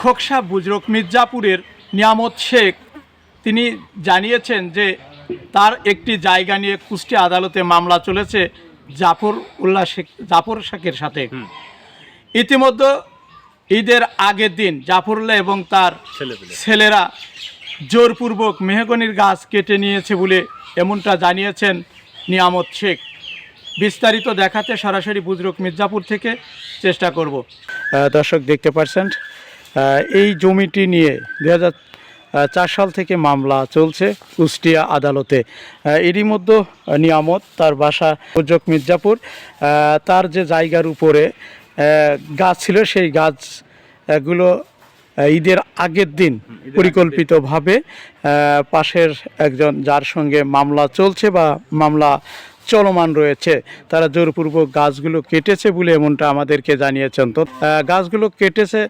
খোকসা বুজরক মির্জাপুরের নিয়ামত শেখ। তিনি জানিয়েছেন যে তার একটি জায়গা নিয়ে কুষ্টি আদালতে মামলা চলেছে জাফর উল্লাহ শেখ জাফর শেখের সাথে। ইতিমধ্যে ঈদের আগের দিন জাফরুল্লাহ এবং তার ছেলেরা জোরপূর্বক মেহগনির গাছ কেটে নিয়েছে বলে এমনটা জানিয়েছেন নিয়ামত শেখ। বিস্তারিত দেখাতে সরাসরি বুজরুক মির্জাপুর থেকে চেষ্টা করব। দর্শক দেখতে পাচ্ছেন এই জমিটি নিয়ে দু হাজার চার সাল থেকে মামলা চলছে কুষ্টিয়া আদালতে। এরই মধ্যে নিয়ামত তার বাসা বুজরুক মির্জাপুর তার যে জায়গার উপরে গাছ ছিল সেই গাছগুলো ঈদের আগের দিন পরিকল্পিতভাবে পাশের একজন যার সঙ্গে মামলা চলছে বা মামলা চলমান রয়েছে তারা জোরপূর্বক গাছগুলো কেটেছে বলে এমনটা আমাদেরকে জানিয়েছেন। তো গাছগুলো কেটেছে